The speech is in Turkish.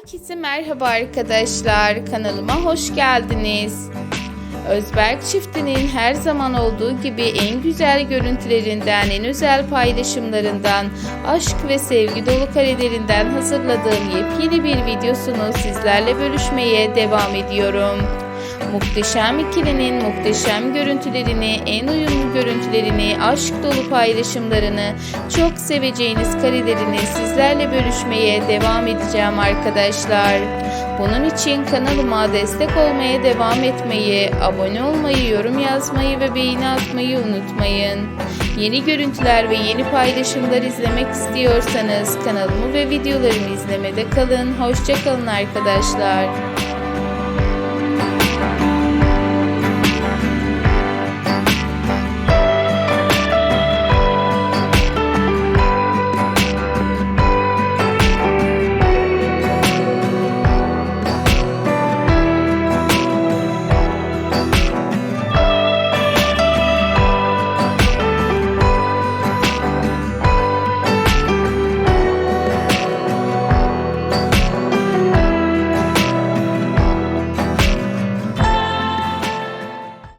Herkese merhaba arkadaşlar. Kanalıma hoş geldiniz. Özberk çiftinin her zaman olduğu gibi en güzel görüntülerinden, en özel paylaşımlarından, aşk ve sevgi dolu karelerinden hazırladığım yepyeni bir videosunu sizlerle bölüşmeye devam ediyorum. Muhteşem ikilinin muhteşem görüntülerini, en uyumlu görüntülerini, aşk dolu paylaşımlarını, çok seveceğiniz karelerini sizlerle bölüşmeye devam edeceğim arkadaşlar. Bunun için kanalıma destek olmaya devam etmeyi, abone olmayı, yorum yazmayı ve beğeni atmayı unutmayın. Yeni görüntüler ve yeni paylaşımlar izlemek istiyorsanız kanalımı ve videolarımı izlemede kalın. Hoşçakalın arkadaşlar.